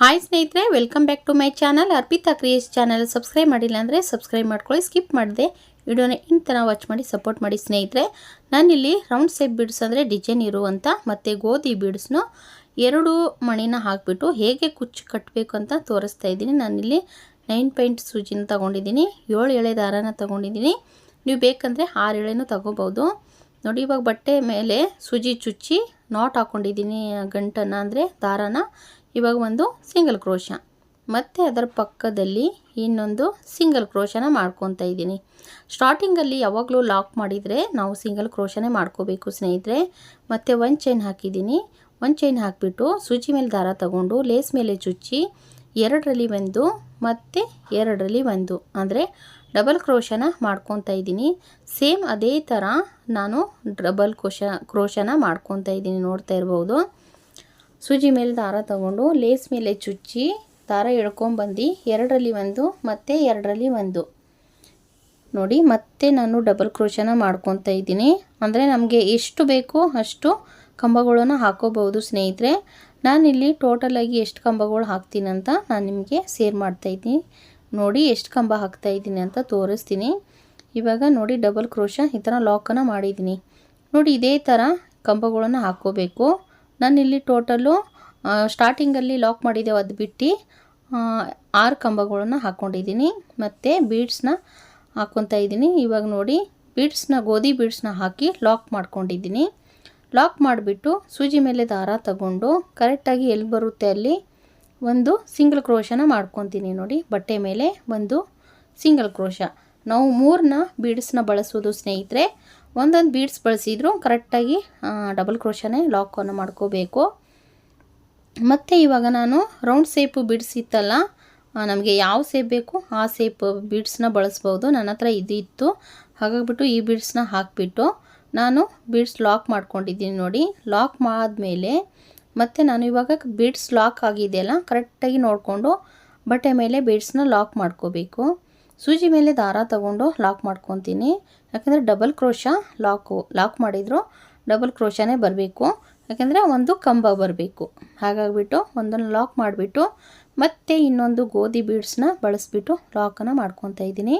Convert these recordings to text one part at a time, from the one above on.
Hi ಸ್ನೇಹಿತರೆ welcome back to my channel Arpita creates channel subscribe ಮಾಡಿಲ್ಲ ಅಂದರೆ subscribe ಮಾಡ್ಕೊಳ್ಳಿ ಸ್ಕಿಪ್ ಮಾಡಿದೆ. ವಿಡಿಯೋನ ಥರ ವಾಚ್ ಮಾಡಿ ಸಪೋರ್ಟ್ ಮಾಡಿ ಸ್ನೇಹಿತರೆ. ನಾನಿಲ್ಲಿ ರೌಂಡ್ ಸೇಪ್ ಬೀಡ್ಸ್ ಅಂದರೆ ಡಿಸೈನ್ ಇರುವಂಥ ಮತ್ತು ಗೋಧಿ ಬೀಡ್ಸ್ನು ಎರಡು ಮಣಿನ ಹಾಕಿಬಿಟ್ಟು ಹೇಗೆ ಕುಚ್ಚು ಕಟ್ಟಬೇಕು ಅಂತ ತೋರಿಸ್ತಾ ಇದ್ದೀನಿ. ನಾನಿಲ್ಲಿ ನೈನ್ ಪಾಯಿಂಟ್ ಸೂಜಿನ ತೊಗೊಂಡಿದ್ದೀನಿ, ಏಳು ಎಳೆ ದಾರನ ತೊಗೊಂಡಿದ್ದೀನಿ. ನೀವು ಬೇಕಂದರೆ ಆರು ಎಳೆನೂ ತೊಗೋಬೋದು ನೋಡಿ, ಇವಾಗ ಬಟ್ಟೆ ಮೇಲೆ ಸೂಜಿ ಚುಚ್ಚಿ ನಾಟ್ ಹಾಕ್ಕೊಂಡಿದ್ದೀನಿ ಗಂಟನ್ನು ಅಂದರೆ ದಾರನ. ಇವಾಗ ಒಂದು ಸಿಂಗಲ್ ಕ್ರೋಶ ಮತ್ತು ಅದರ ಪಕ್ಕದಲ್ಲಿ ಇನ್ನೊಂದು ಸಿಂಗಲ್ ಕ್ರೋಶನ ಮಾಡ್ಕೊತಾ ಇದ್ದೀನಿ. ಸ್ಟಾರ್ಟಿಂಗಲ್ಲಿ ಯಾವಾಗಲೂ ಲಾಕ್ ಮಾಡಿದರೆ ನಾವು ಸಿಂಗಲ್ ಕ್ರೋಶನೇ ಮಾಡ್ಕೋಬೇಕು ಸ್ನೇಹಿತರೆ. ಮತ್ತು ಒಂದು ಚೈನ್ ಹಾಕಿದ್ದೀನಿ. ಒಂದು ಚೈನ್ ಹಾಕಿಬಿಟ್ಟು ಸೂಜಿ ಮೇಲೆ ದಾರ ತಗೊಂಡು ಲೇಸ್ ಮೇಲೆ ಚುಚ್ಚಿ ಎರಡರಲ್ಲಿ ಒಂದು ಮತ್ತು ಎರಡರಲ್ಲಿ ಒಂದು ಅಂದರೆ ಡಬಲ್ ಕ್ರೋಶನ ಮಾಡ್ಕೊತಾ ಇದ್ದೀನಿ. ಸೇಮ್ ಅದೇ ಥರ ನಾನು ಡಬಲ್ ಕ್ರೋಶ ಕ್ರೋಶನ ಮಾಡ್ಕೊತಾ ಇದ್ದೀನಿ ನೋಡ್ತಾ ಇರ್ಬೋದು. ಸೂಜಿ ಮೇಲೆ ದಾರ ತಗೊಂಡು ಲೇಸ್ ಮೇಲೆ ಚುಚ್ಚಿ ದಾರ ಎಳ್ಕೊಂಬಂದು ಎರಡರಲ್ಲಿ ಒಂದು, ಮತ್ತು ಎರಡರಲ್ಲಿ ಒಂದು. ನೋಡಿ, ಮತ್ತೆ ನಾನು ಡಬಲ್ ಕ್ರೋಶನ ಮಾಡ್ಕೊತಾ ಇದ್ದೀನಿ. ಅಂದರೆ ನಮಗೆ ಎಷ್ಟು ಬೇಕೋ ಅಷ್ಟು ಕಂಬಗಳನ್ನು ಹಾಕೋಬಹುದು ಸ್ನೇಹಿತರೆ. ನಾನಿಲ್ಲಿ ಟೋಟಲಾಗಿ ಎಷ್ಟು ಕಂಬಗಳು ಹಾಕ್ತೀನಿ ಅಂತ ನಾನು ನಿಮಗೆ ಸೇರ್ ಮಾಡ್ತಾಯಿದ್ದೀನಿ ನೋಡಿ, ಎಷ್ಟು ಕಂಬ ಹಾಕ್ತಾ ಇದ್ದೀನಿ ಅಂತ ತೋರಿಸ್ತೀನಿ. ಇವಾಗ ನೋಡಿ ಡಬಲ್ ಕ್ರೋಶ ಈ ಥರ ಲಾಕನ್ನು ಮಾಡಿದ್ದೀನಿ. ನೋಡಿ, ಇದೇ ಥರ ಕಂಬಗಳನ್ನು ಹಾಕ್ಕೋಬೇಕು ನಾನಿಲ್ಲಿ ಟೋಟಲು ಸ್ಟಾರ್ಟಿಂಗಲ್ಲಿ ಲಾಕ್ ಮಾಡಿದ್ದೇವೆ ಅದು ಬಿಟ್ಟು ಆರು ಕಂಬಗಳನ್ನು ಹಾಕ್ಕೊಂಡಿದ್ದೀನಿ ಮತ್ತು ಬೀಡ್ಸ್ನ ಹಾಕ್ಕೊತಾ ಇದ್ದೀನಿ ಇವಾಗ ನೋಡಿ ಬೀಡ್ಸ್ನ ಗೋಧಿ ಬೀಡ್ಸ್ನ ಹಾಕಿ ಲಾಕ್ ಮಾಡ್ಕೊಂಡಿದ್ದೀನಿ ಲಾಕ್ ಮಾಡಿಬಿಟ್ಟು ಸೂಜಿ ಮೇಲೆ ದಾರ ತಗೊಂಡು ಕರೆಕ್ಟಾಗಿ ಎಲ್ಲಿ ಬರುತ್ತೆ ಅಲ್ಲಿ ಒಂದು ಸಿಂಗಲ್ ಕ್ರೋಶನ ಮಾಡ್ಕೊತೀನಿ ನೋಡಿ. ಬಟ್ಟೆ ಮೇಲೆ ಒಂದು ಸಿಂಗಲ್ ಕ್ರೋಶ ನಾವು ಮೂರನ್ನ ಬೀಡ್ಸ್ನ ಬಳಸೋದು ಸ್ನೇಹಿತರೆ ಒಂದೊಂದು ಬೀಡ್ಸ್ ಬಳಸಿದ್ರು ಕರೆಕ್ಟಾಗಿ ಡಬಲ್ ಕ್ರೋಶನೇ ಲಾಕನ್ನು ಮಾಡ್ಕೋಬೇಕು. ಮತ್ತು ಇವಾಗ ನಾನು ರೌಂಡ್ ಸೇಪು ಬೀಡ್ಸ್ ಇತ್ತಲ್ಲ ನಮಗೆ ಯಾವ ಸೇಪ್ ಬೇಕು ಆ ಸೇಪ್ ಬೀಡ್ಸ್ನ ಬಳಸ್ಬೋದು. ನನ್ನ ಹತ್ರ ಇದು ಇತ್ತು. ಹಾಗಾಗ್ಬಿಟ್ಟು ಈ ಬೀಡ್ಸ್ನ ಹಾಕಿಬಿಟ್ಟು ನಾನು ಬೀಡ್ಸ್ ಲಾಕ್ ಮಾಡ್ಕೊಂಡಿದ್ದೀನಿ ನೋಡಿ. ಲಾಕ್ ಮಾಡಿದ್ಮೇಲೆ ಮತ್ತು ನಾನು ಇವಾಗ ಬೀಡ್ಸ್ ಲಾಕ್ ಆಗಿದೆಯಲ್ಲ ಕರೆಕ್ಟಾಗಿ ನೋಡಿಕೊಂಡು ಬಟ್ಟೆ ಮೇಲೆ ಬೀಡ್ಸ್ನ ಲಾಕ್ ಮಾಡ್ಕೋಬೇಕು. ಸೂಜಿ ಮೇಲೆ ದಾರ ತಗೊಂಡು ಲಾಕ್ ಮಾಡ್ಕೊತೀನಿ. ಯಾಕೆಂದರೆ ಡಬಲ್ ಕ್ರೋಶ ಲಾಕು ಲಾಕ್ ಮಾಡಿದ್ರು ಡಬಲ್ ಕ್ರೋಶನೇ ಬರಬೇಕು. ಯಾಕೆಂದರೆ ಒಂದು ಕಂಬ ಬರಬೇಕು. ಹಾಗಾಗಿಬಿಟ್ಟು ಒಂದನ್ನು ಲಾಕ್ ಮಾಡಿಬಿಟ್ಟು ಮತ್ತೆ ಇನ್ನೊಂದು ಗೋಧಿ ಬೀಡ್ಸ್ನ ಬಳಸಿಬಿಟ್ಟು ಲಾಕನ್ನು ಮಾಡ್ಕೊತಾ ಇದ್ದೀನಿ.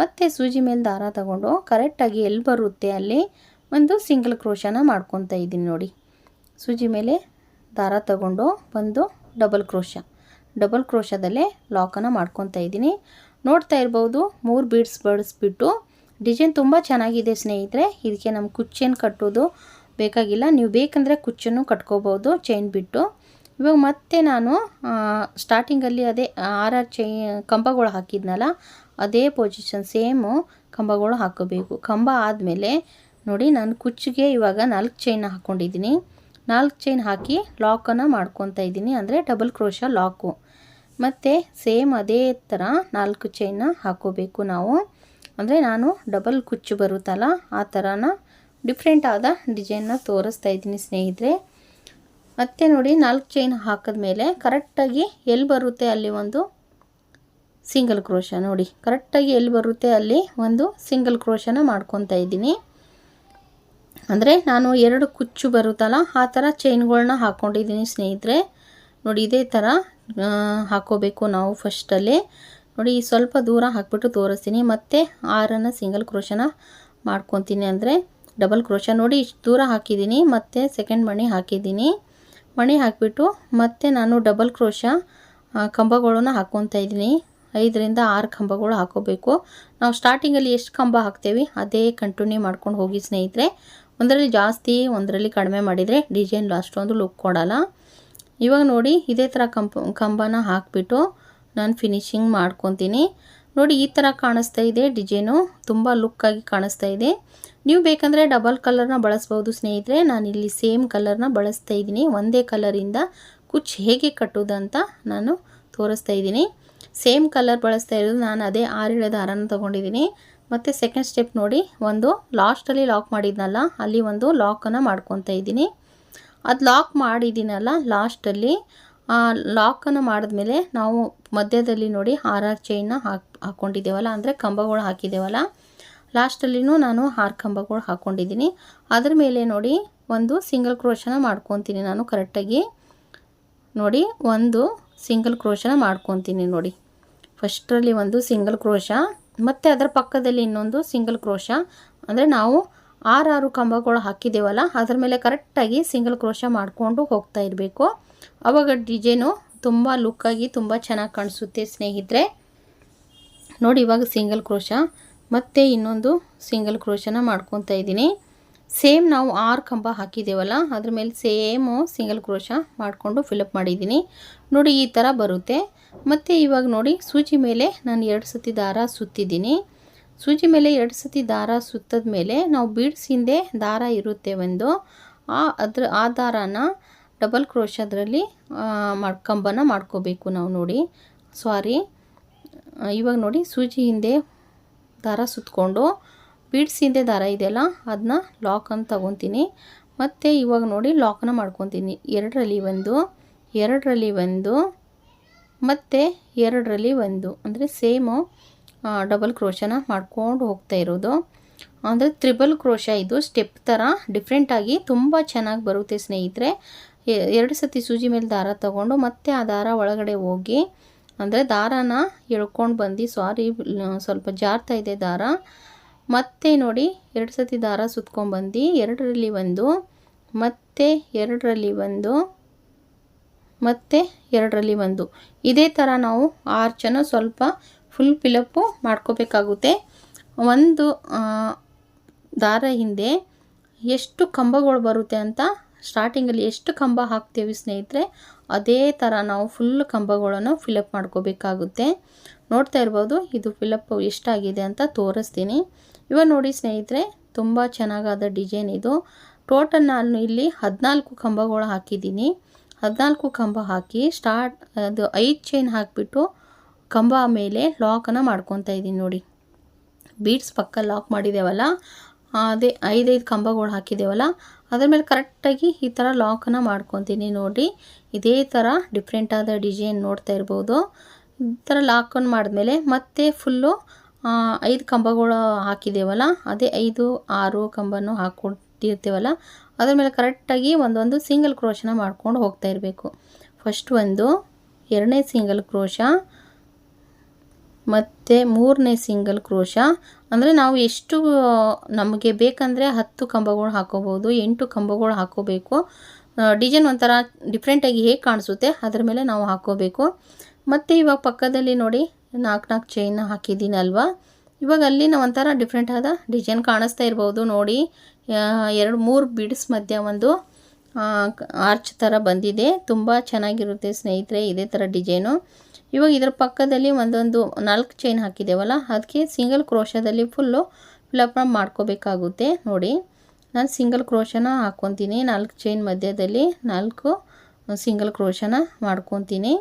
ಮತ್ತು ಸೂಜಿ ಮೇಲೆ ದಾರ ತಗೊಂಡು ಕರೆಕ್ಟಾಗಿ ಎಲ್ಲಿ ಬರುತ್ತೆ ಅಲ್ಲಿ ಒಂದು ಸಿಂಗಲ್ ಕ್ರೋಶನ ಮಾಡ್ಕೊತಾ ಇದ್ದೀನಿ ನೋಡಿ. ಸೂಜಿ ಮೇಲೆ ದಾರ ತಗೊಂಡು ಒಂದು ಡಬಲ್ ಕ್ರೋಶ ಡಬಲ್ ಕ್ರೋಶದಲ್ಲೇ ಲಾಕನ್ನು ಮಾಡ್ಕೊತಾ ಇದ್ದೀನಿ. ನೋಡ್ತಾ ಇರ್ಬೋದು. ಮೂರು ಬೀಡ್ಸ್ ಬಳಸ್ಬಿಟ್ಟು. ಡಿಸೈನ್ ತುಂಬ ಚೆನ್ನಾಗಿದೆ ಸ್ನೇಹಿತರೆ. ಇದಕ್ಕೆ ನಮ್ಮ ಕುಚ್ಚೇನು ಕಟ್ಟೋದು ಬೇಕಾಗಿಲ್ಲ. ನೀವು ಬೇಕಂದರೆ ಕುಚ್ಚನ್ನು ಕಟ್ಕೋಬೋದು ಚೈನ್ ಬಿಟ್ಟು. ಇವಾಗ ಮತ್ತೆ ನಾನು ಸ್ಟಾರ್ಟಿಂಗಲ್ಲಿ ಅದೇ ಆರ್ ಆರ್ ಚೈ ಕಂಬಗಳು ಹಾಕಿದ್ನಲ್ಲ, ಅದೇ ಪೊಸಿಷನ್ ಸೇಮು ಕಂಬಗಳು ಹಾಕೋಬೇಕು. ಕಂಬ ಆದಮೇಲೆ ನೋಡಿ ನಾನು ಕುಚ್ಚಿಗೆ ಇವಾಗ ನಾಲ್ಕು ಚೈನ್ ಹಾಕ್ಕೊಂಡಿದ್ದೀನಿ ನಾಲ್ಕು ಚೈನ್ ಹಾಕಿ ಲಾಕನ್ನು ಮಾಡ್ಕೊತಾ ಇದ್ದೀನಿ. ಅಂದರೆ ಡಬಲ್ ಕ್ರೋಶ ಲಾಕು ಮತ್ತು ಸೇಮ್ ಅದೇ ಥರ ನಾಲ್ಕು ಚೈನ ಹಾಕೋಬೇಕು ನಾವು. ಅಂದರೆ ನಾನು ಡಬಲ್ ಕುಚ್ಚು ಬರುತ್ತಲ್ಲ, ಆ ಥರನ ಡಿಫ್ರೆಂಟ್ ಆದ ಡಿಸೈನ್ನ ತೋರಿಸ್ತಾ ಇದ್ದೀನಿ ಸ್ನೇಹಿತರೆ. ಮತ್ತು ನೋಡಿ ನಾಲ್ಕು ಚೈನ್ ಹಾಕಿದ್ಮೇಲೆ ಕರೆಕ್ಟಾಗಿ ಎಲ್ಲಿ ಬರುತ್ತೆ ಅಲ್ಲಿ ಒಂದು ಸಿಂಗಲ್ ಕ್ರೋಶ ನೋಡಿ. ಕರೆಕ್ಟಾಗಿ ಎಲ್ಲಿ ಬರುತ್ತೆ ಅಲ್ಲಿ ಒಂದು ಸಿಂಗಲ್ ಕ್ರೋಶನ ಮಾಡ್ಕೊತಾ ಇದ್ದೀನಿ. ಅಂದರೆ ನಾನು ಎರಡು ಕುಚ್ಚು ಬರುತ್ತಲ್ಲ, ಆ ಥರ ಚೈನ್ಗಳನ್ನ ಹಾಕ್ಕೊಂಡಿದ್ದೀನಿ ಸ್ನೇಹಿತರೆ. ನೋಡಿ ಇದೇ ಥರ ಹಾಕೋಬೇಕು ನಾವು ಫಸ್ಟಲ್ಲಿ ನೋಡಿ ಸ್ವಲ್ಪ ದೂರ ಹಾಕ್ಬಿಟ್ಟು ತೋರಿಸ್ತೀನಿ. ಮತ್ತು ಆರನ್ನು ಸಿಂಗಲ್ ಕ್ರೋಶನ ಮಾಡ್ಕೊತೀನಿ ಅಂದರೆ ಡಬಲ್ ಕ್ರೋಶ ನೋಡಿ ಇಷ್ಟು ದೂರ ಹಾಕಿದ್ದೀನಿ, ಮತ್ತು ಸೆಕೆಂಡ್ ಮಣಿ ಹಾಕಿದ್ದೀನಿ. ಮಣಿ ಹಾಕಿಬಿಟ್ಟು ಮತ್ತೆ ನಾನು ಡಬಲ್ ಕ್ರೋಶ ಕಂಬಗಳನ್ನು ಹಾಕ್ಕೊತಾ ಇದ್ದೀನಿ. ಐದರಿಂದ ಆರು ಕಂಬಗಳು ಹಾಕೋಬೇಕು. ನಾವು ಸ್ಟಾರ್ಟಿಂಗಲ್ಲಿ ಎಷ್ಟು ಕಂಬ ಹಾಕ್ತೇವೆ, ಅದೇ ಕಂಟಿನ್ಯೂ ಮಾಡ್ಕೊಂಡು ಹೋಗಿ ಸ್ನೇಹಿತರೆ. ಒಂದರಲ್ಲಿ ಜಾಸ್ತಿ, ಒಂದರಲ್ಲಿ ಕಡಿಮೆ ಮಾಡಿದರೆ ಡಿಸೈನ್ ಅಷ್ಟೊಂದು ಲುಕ್ ಕೊಡೋಲ್ಲ. ಇವಾಗ ನೋಡಿ ಇದೇ ಥರ ಕಂಪ, ಕಂಬನ ಹಾಕಿಬಿಟ್ಟು ನಾನು ಫಿನಿಶಿಂಗ್ ಮಾಡ್ಕೊತೀನಿ. ನೋಡಿ ಈ ಥರ ಕಾಣಿಸ್ತಾ ಇದೆ ಡಿಸೈನು. ತುಂಬ ಲುಕ್ಕಾಗಿ ಕಾಣಿಸ್ತಾ ಇದೆ. ನೀವು ಬೇಕಂದರೆ ಡಬಲ್ ಕಲರ್ನ ಬಳಸ್ಬೋದು ಸ್ನೇಹಿತರೆ. ನಾನು ಇಲ್ಲಿ ಸೇಮ್ ಕಲರ್ನ ಬಳಸ್ತಾ ಇದ್ದೀನಿ. ಒಂದೇ ಕಲರಿಂದ ಕುಚ್ ಹೇಗೆ ಕಟ್ಟೋದಂತ ನಾನು ತೋರಿಸ್ತಾ ಇದ್ದೀನಿ. ಸೇಮ್ ಕಲರ್ ಬಳಸ್ತಾ ಇರೋದು ನಾನು ಅದೇ ಆರಿಳೆ ದಾರನ ತೊಗೊಂಡಿದ್ದೀನಿ. ಮತ್ತು ಸೆಕೆಂಡ್ ಸ್ಟೆಪ್ ನೋಡಿ, ಒಂದು ಲಾಸ್ಟಲ್ಲಿ ಲಾಕ್ ಮಾಡಿದ್ನಲ್ಲ, ಅಲ್ಲಿ ಒಂದು ಲಾಕನ್ನು ಮಾಡ್ಕೊತಾ ಇದ್ದೀನಿ. ಅದು ಲಾಕ್ ಮಾಡಿದ್ದೀನಲ್ಲ ಲಾಸ್ಟಲ್ಲಿ ಲಾಕನ್ನು ಮಾಡಿದ್ಮೇಲೆ ನಾವು ಮಧ್ಯದಲ್ಲಿ ನೋಡಿ ಆರ್ ಆರ್ ಚೈನ್ನ ಹಾಕಿ ಹಾಕ್ಕೊಂಡಿದ್ದೇವಲ್ಲ ಅಂದರೆ ಕಂಬಗಳು ಹಾಕಿದ್ದೇವಲ್ಲ ಲಾಸ್ಟಲ್ಲಿನೂ ನಾನು ಆರು ಕಂಬಗಳು ಹಾಕ್ಕೊಂಡಿದ್ದೀನಿ ಅದ್ರ ಮೇಲೆ ನೋಡಿ ಒಂದು ಸಿಂಗಲ್ ಕ್ರೋಶನ ಮಾಡ್ಕೊತೀನಿ ನಾನು ಕರೆಕ್ಟಾಗಿ ನೋಡಿ ಒಂದು ಸಿಂಗಲ್ ಕ್ರೋಶನ ಮಾಡ್ಕೊತೀನಿ ನೋಡಿ. ಫಸ್ಟಲ್ಲಿ ಒಂದು ಸಿಂಗಲ್ ಕ್ರೋಶ ಮತ್ತು ಅದರ ಪಕ್ಕದಲ್ಲಿ ಇನ್ನೊಂದು ಸಿಂಗಲ್ ಕ್ರೋಶ ಅಂದರೆ ನಾವು ಆರಾರು ಕಂಬಗಳು ಹಾಕಿದ್ದೇವಲ್ಲ ಅದ್ರ ಮೇಲೆ ಕರೆಕ್ಟಾಗಿ ಸಿಂಗಲ್ ಕ್ರೋಶ ಮಾಡಿಕೊಂಡು ಹೋಗ್ತಾ ಇರಬೇಕು. ಅವಾಗ ಡಿಸೈನು ತುಂಬ ಲುಕ್ಕಾಗಿ ತುಂಬ ಚೆನ್ನಾಗಿ ಕಾಣಿಸುತ್ತೆ ಸ್ನೇಹಿತರೆ. ನೋಡಿ ಇವಾಗ ಸಿಂಗಲ್ ಕ್ರೋಶ, ಮತ್ತು ಇನ್ನೊಂದು ಸಿಂಗಲ್ ಕ್ರೋಶನ ಮಾಡ್ಕೊತಾ ಇದ್ದೀನಿ. ಸೇಮ್ ನಾವು ಆರು ಕಂಬ ಹಾಕಿದ್ದೇವಲ್ಲ ಅದ್ರ ಮೇಲೆ ಸೇಮು ಸಿಂಗಲ್ ಕ್ರೋಶ ಮಾಡಿಕೊಂಡು ಫಿಲಪ್ ಮಾಡಿದ್ದೀನಿ. ನೋಡಿ ಈ ಥರ ಬರುತ್ತೆ. ಮತ್ತು ಇವಾಗ ನೋಡಿ ಸೂಜಿ ಮೇಲೆ ನಾನು ಎರಡು ಸತಿ ದಾರ ಸುತ್ತಿದ್ದೀನಿ. ಸೂಜಿ ಮೇಲೆ ಎರಡು ಸತಿ ದಾರ ಸುತ್ತದ ಮೇಲೆ ನಾವು ಬೀಡ್ಸ್ ಹಿಂದೆ ದಾರ ಇರುತ್ತೆ ಒಂದು. ಆ ಅದ್ರ ಆ ದಾರಾನ ಡಬಲ್ ಕ್ರೋಶ ಅದರಲ್ಲಿ ಮಾಡಿ ಕಂಬನ ಮಾಡ್ಕೋಬೇಕು ನಾವು ನೋಡಿ. ಸಾರಿ ಇವಾಗ ನೋಡಿ ಸೂಜಿ ಹಿಂದೆ ದಾರ ಸುತ್ತಕೊಂಡು ಬೀಡ್ಸ್ ಹಿಂದೆ ದಾರ ಇದೆಯಲ್ಲ ಅದನ್ನ ಲಾಕ್ ಅಂತ ತಗೊತೀನಿ. ಮತ್ತು ಇವಾಗ ನೋಡಿ ಲಾಕನ್ನ ಮಾಡ್ಕೊತೀನಿ. ಎರಡರಲ್ಲಿ ಒಂದು ಎರಡರಲ್ಲಿ ಒಂದು, ಮತ್ತು ಎರಡರಲ್ಲಿ ಒಂದು. ಅಂದರೆ ಸೇಮು ಡಬಲ್ ಕ್ರೋಶನ ಮಾಡ್ಕೊಂಡು ಹೋಗ್ತಾ ಇರೋದು. ಅಂದರೆ ತ್ರಿಬಲ್ ಕ್ರೋಶ ಇದು ಸ್ಟೆಪ್ ಥರ ಡಿಫ್ರೆಂಟಾಗಿ ತುಂಬ ಚೆನ್ನಾಗಿ ಬರುತ್ತೆ ಸ್ನೇಹಿತರೆ. ಎರಡು ಸತಿ ಸೂಜಿ ಮೇಲೆ ದಾರ ತಗೊಂಡು ಮತ್ತೆ ಆ ದಾರ ಒಳಗಡೆ ಹೋಗಿ, ಅಂದರೆ ದಾರಾನ ಎಳ್ಕೊಂಡು ಬಂದು ಸಾರಿ ಸ್ವಲ್ಪ ಜಾರ್ತಾ ಇದೆ ದಾರ. ಮತ್ತೆ ನೋಡಿ, ಎರಡು ಸತಿ ದಾರ ಸುತ್ಕೊಂಡ್ಬಂದು ಎರಡರಲ್ಲಿ ಒಂದು, ಮತ್ತೆ ಎರಡರಲ್ಲಿ ಒಂದು, ಮತ್ತೆ ಎರಡರಲ್ಲಿ ಒಂದು. ಇದೇ ಥರ ನಾವು ಆರ್ಚನ್ನು ಸ್ವಲ್ಪ ಫುಲ್ ಫಿಲಪ್ಪು ಮಾಡ್ಕೋಬೇಕಾಗುತ್ತೆ. ಒಂದು ದಾರ ಹಿಂದೆ ಎಷ್ಟು ಕಂಬಗಳು ಬರುತ್ತೆ ಅಂತ ಸ್ಟಾರ್ಟಿಂಗಲ್ಲಿ ಎಷ್ಟು ಕಂಬ ಹಾಕ್ತೇವೆ ಸ್ನೇಹಿತರೆ, ಅದೇ ಥರ ನಾವು ಫುಲ್ ಕಂಬಗಳನ್ನು ಫಿಲಪ್ ಮಾಡ್ಕೋಬೇಕಾಗುತ್ತೆ. ನೋಡ್ತಾ ಇರ್ಬೋದು, ಇದು ಫಿಲಪ್ ಎಷ್ಟಾಗಿದೆ ಅಂತ ತೋರಿಸ್ತೀನಿ. ಇವಾಗ ನೋಡಿ ಸ್ನೇಹಿತರೆ, ತುಂಬ ಚೆನ್ನಾಗಾದ ಡಿಸೈನ್ ಇದು. ಟೋಟಲ್ ನಾನು ಇಲ್ಲಿ ಹದಿನಾಲ್ಕು ಕಂಬಗಳು ಹಾಕಿದ್ದೀನಿ. ಹದಿನಾಲ್ಕು ಕಂಬ ಹಾಕಿ ಸ್ಟಾರ್ಟ್ ಅದು ಐದು ಚೈನ್ ಹಾಕಿಬಿಟ್ಟು ಕಂಬ ಮೇಲೆ ಲಾಕನ್ನು ಮಾಡ್ಕೊತಾ ಇದ್ದೀನಿ ನೋಡಿ. ಬೀಡ್ಸ್ ಪಕ್ಕ ಲಾಕ್ ಮಾಡಿದ್ದೇವಲ್ಲ ಅದೇ ಐದೈದು ಕಂಬಗಳು ಹಾಕಿದ್ದೇವಲ್ಲ ಅದ್ರ ಮೇಲೆ ಕರೆಕ್ಟಾಗಿ ಈ ಥರ ಲಾಕನ್ನು ಮಾಡ್ಕೊತೀನಿ ನೋಡಿ. ಇದೇ ಥರ ಡಿಫ್ರೆಂಟಾದ ಡಿಸೈನ್ ನೋಡ್ತಾ ಇರ್ಬೋದು. ಈ ಥರ ಲಾಕನ್ನು ಮಾಡಿದ್ಮೇಲೆ ಮತ್ತೆ ಫುಲ್ಲು ಐದು ಕಂಬಗಳು ಹಾಕಿದ್ದೇವಲ್ಲ ಅದೇ ಐದು, ಆರು ಕಂಬನೂ ಹಾಕ್ಕೊಂಡಿರ್ತೀವಲ್ಲ ಅದ್ರ ಮೇಲೆ ಕರೆಕ್ಟಾಗಿ ಒಂದೊಂದು ಸಿಂಗಲ್ ಕ್ರೋಶನ ಮಾಡ್ಕೊಂಡು ಹೋಗ್ತಾ ಇರಬೇಕು. ಫಸ್ಟ್ ಒಂದು, ಎರಡನೇ ಸಿಂಗಲ್ ಕ್ರೋಶ ಮತ್ತು ಮೂರನೇ ಸಿಂಗಲ್ ಕ್ರೋಶ. ಅಂದರೆ ನಾವು ಎಷ್ಟು, ನಮಗೆ ಬೇಕಂದರೆ ಹತ್ತು ಕಂಬಗಳು ಹಾಕೋಬೋದು ಎಂಟು ಕಂಬಗಳು ಹಾಕೋಬೇಕು. ಡಿಸೈನ್ ಒಂಥರ ಡಿಫ್ರೆಂಟಾಗಿ ಹೇಗೆ ಕಾಣಿಸುತ್ತೆ, ಅದ್ರ ಮೇಲೆ ನಾವು ಹಾಕೋಬೇಕು. ಮತ್ತು ಇವಾಗ ಪಕ್ಕದಲ್ಲಿ ನೋಡಿ ನಾಲ್ಕು ನಾಲ್ಕು ಚೈನ್ ಹಾಕಿದ್ದೀನಿ ಅಲ್ವಾ ಇವಾಗ ಅಲ್ಲಿ ನಾವು ಒಂಥರ ಡಿಫ್ರೆಂಟ್ ಆದ ಡಿಸೈನ್ ಕಾಣಿಸ್ತಾ ಇರ್ಬೋದು ನೋಡಿ. ಎರಡು, ಮೂರು ಬಿಡ್ಸ್ ಮಧ್ಯ ಒಂದು ಆರ್ಚ್ ಥರ ಬಂದಿದೆ. ತುಂಬ ಚೆನ್ನಾಗಿರುತ್ತೆ ಸ್ನೇಹಿತರೆ, ಇದೇ ಥರ ಡಿಸೈನು ಇವಾಗ ಇದರ ಪಕ್ಕದಲ್ಲಿ ಒಂದೊಂದು ನಾಲ್ಕು ಚೈನ್ ಹಾಕಿದ್ದೇವಲ್ಲ ಅದಕ್ಕೆ ಸಿಂಗಲ್ ಕ್ರೋಶದಲ್ಲಿ ಫುಲ್ಲು ಫಿಲಪ್ ಮಾಡ್ಕೋಬೇಕಾಗುತ್ತೆ. ನೋಡಿ, ನಾನು ಸಿಂಗಲ್ ಕ್ರೋಶನ ಹಾಕ್ಕೊತೀನಿ ನಾಲ್ಕು ಚೈನ್ ಮಧ್ಯದಲ್ಲಿ ನಾಲ್ಕು ಸಿಂಗಲ್ ಕ್ರೋಶನ ಮಾಡ್ಕೊತೀನಿ.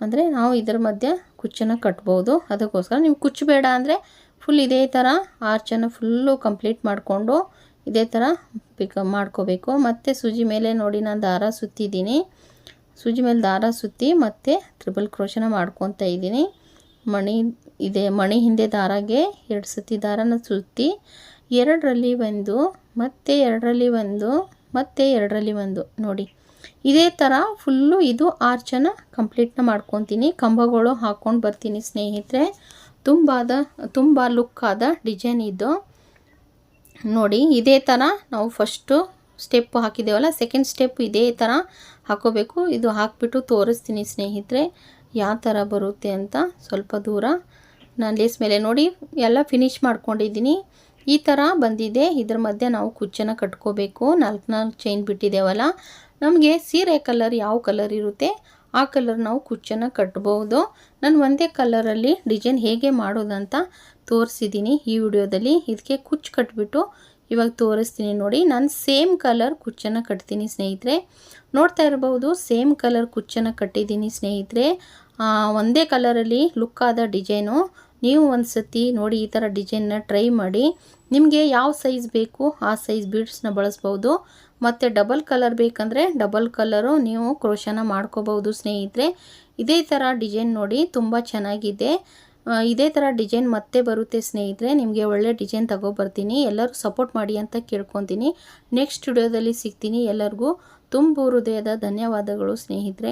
ಅಂದರೆ ನಾವು ಇದರ ಮಧ್ಯೆ ಕುಚ್ಚನ ಕಟ್ಬೋದು. ಅದಕ್ಕೋಸ್ಕರ ನೀವು ಕುಚ್ಚು ಬೇಡ ಅಂದರೆ ಫುಲ್ ಇದೇ ಥರ ಆರ್ಚನ್ನು ಫುಲ್ಲು ಕಂಪ್ಲೀಟ್ ಮಾಡಿಕೊಂಡು ಇದೇ ಥರ ಪಿಕ ಮಾಡ್ಕೋಬೇಕು. ಮತ್ತು ಸೂಜಿ ಮೇಲೆ ನೋಡಿ, ನಾನು ದಾರ ಸುತ್ತಿದ್ದೀನಿ. ಸೂಜಿ ಮೇಲೆ ದಾರ ಸುತ್ತಿ ಮತ್ತು ತ್ರಿಬಲ್ ಕ್ರೋಶನ ಮಾಡ್ಕೊತಾ ಇದ್ದೀನಿ. ಮಣಿ ಇದೆ, ಮಣಿ ಹಿಂದೆ ದಾರಾಗೆ ಎರಡು ಸುತ್ತಿ ದಾರನ ಸುತ್ತಿ, ಎರಡರಲ್ಲಿ ಒಂದು, ಮತ್ತೆ ಎರಡರಲ್ಲಿ ಒಂದು, ಮತ್ತೆ ಎರಡರಲ್ಲಿ ಒಂದು. ನೋಡಿ, ಇದೇ ಥರ ಫುಲ್ಲು ಇದು ಆರ್ಚನ ಕಂಪ್ಲೀಟ್ನ ಮಾಡ್ಕೊತೀನಿ. ಕಂಬಗಳು ಹಾಕ್ಕೊಂಡು ಬರ್ತೀನಿ ಸ್ನೇಹಿತರೆ. ತುಂಬಾದ, ತುಂಬ ಲುಕ್ಕಾದ ಡಿಸೈನ್ ಇದು. ನೋಡಿ, ಇದೇ ಥರ ನಾವು ಫಸ್ಟು ಸ್ಟೆಪ್ ಹಾಕಿದ್ದೇವಲ್ಲ ಸೆಕೆಂಡ್ ಸ್ಟೆಪ್ ಇದೇ ಥರ ಹಾಕೋಬೇಕು. ಇದು ಹಾಕಿಬಿಟ್ಟು ತೋರಿಸ್ತೀನಿ ಸ್ನೇಹಿತರೆ, ಯಾವ ಥರ ಬರುತ್ತೆ ಅಂತ ಸ್ವಲ್ಪ ದೂರ. ನಾನು ಲೇಸ್ ಮೇಲೆ ನೋಡಿ, ಎಲ್ಲ ಫಿನಿಶ್ ಮಾಡ್ಕೊಂಡಿದ್ದೀನಿ. ಈ ಥರ ಬಂದಿದೆ. ಇದ್ರ ಮಧ್ಯೆ ನಾವು ಕುಚ್ಚನ್ನು ಕಟ್ಕೋಬೇಕು. ನಾಲ್ಕು ನಾಲ್ಕು ಚೈನ್ ಬಿಟ್ಟಿದ್ದೇವಲ್ಲ, ನಮಗೆ ಸೀರೆ ಕಲರ್ ಯಾವ ಕಲರ್ ಇರುತ್ತೆ, ಆ ಕಲರ್ ನಾವು ಕುಚ್ಚನ್ನು ಕಟ್ಬೋದು. ನಾನು ಒಂದೇ ಕಲರಲ್ಲಿ ಡಿಸೈನ್ ಹೇಗೆ ಮಾಡೋದಂತ ತೋರಿಸಿದ್ದೀನಿ ಈ ವಿಡಿಯೋದಲ್ಲಿ. ಇದಕ್ಕೆ ಕುಚ್ಚು ಕಟ್ಬಿಟ್ಟು ಇವಾಗ ತೋರಿಸ್ತೀನಿ ನೋಡಿ. ನಾನು ಸೇಮ್ ಕಲರ್ ಕುಚ್ಚನ್ನು ಕಟ್ತೀನಿ ಸ್ನೇಹಿತರೆ. ನೋಡ್ತಾ ಇರಬಹುದು ಸೇಮ್ ಕಲರ್ ಕುಚ್ಚನ್ನು ಕಟ್ಟಿದ್ದೀನಿ ಸ್ನೇಹಿತರೆ. ಒಂದೇ ಕಲರಲ್ಲಿ ಲುಕ್ಕಾದ ಡಿಸೈನು ನೀವು ಒಂದು ಸತಿ ನೋಡಿ ಈ ಥರ ಡಿಸೈನ್ನ ಟ್ರೈ ಮಾಡಿ. ನಿಮಗೆ ಯಾವ ಸೈಜ್ ಬೇಕು ಆ ಸೈಜ್ ಬೀಡ್ಸ್ನ ಬಳಸ್ಬೋದು. ಮತ್ತು ಡಬಲ್ ಕಲರ್ ಬೇಕಂದರೆ ಡಬಲ್ ಕಲರು ನೀವು ಕ್ರೋಶನ ಮಾಡ್ಕೋಬೋದು ಸ್ನೇಹಿತರೆ. ಇದೇ ಥರ ಡಿಸೈನ್ ನೋಡಿ ತುಂಬ ಚೆನ್ನಾಗಿದೆ. ಇದೇ ಥರ ಡಿಸೈನ್ ಮತ್ತೆ ಬರುತ್ತೆ ಸ್ನೇಹಿತರೆ, ನಿಮಗೆ ಒಳ್ಳೆ ಡಿಸೈನ್ ತಗೊಬರ್ತೀನಿ, ಎಲ್ಲರೂ ಸಪೋರ್ಟ್ ಮಾಡಿ ಅಂತ ಕೇಳ್ಕೊತೀನಿ. ನೆಕ್ಸ್ಟ್ ವಿಡಿಯೋದಲ್ಲಿ ಸಿಗ್ತೀನಿ ಎಲ್ಲರಿಗೂ. ತುಂಬ ಹೃದಯದ ಧನ್ಯವಾದಗಳು ಸ್ನೇಹಿತರೆ.